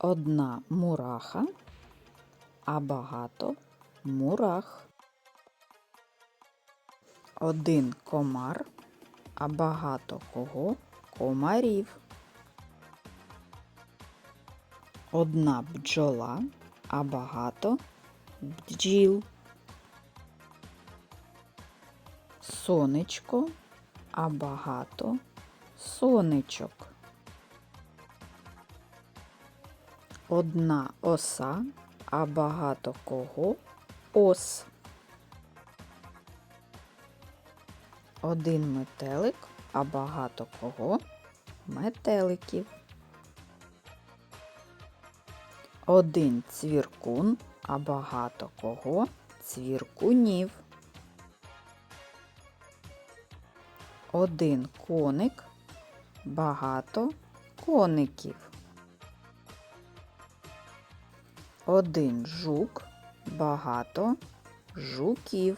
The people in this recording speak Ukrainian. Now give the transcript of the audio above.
Одна мураха, а багато мурах. Один комар, а багато кого комарів. Одна бджола, а багато бджіл. Сонечко, а багато сонечок. Одна оса, а багато кого ос. Один метелик, а багато кого метеликів. Один цвіркун, а багато кого цвіркунів. Один коник, багато коників. Один жук, багато жуків.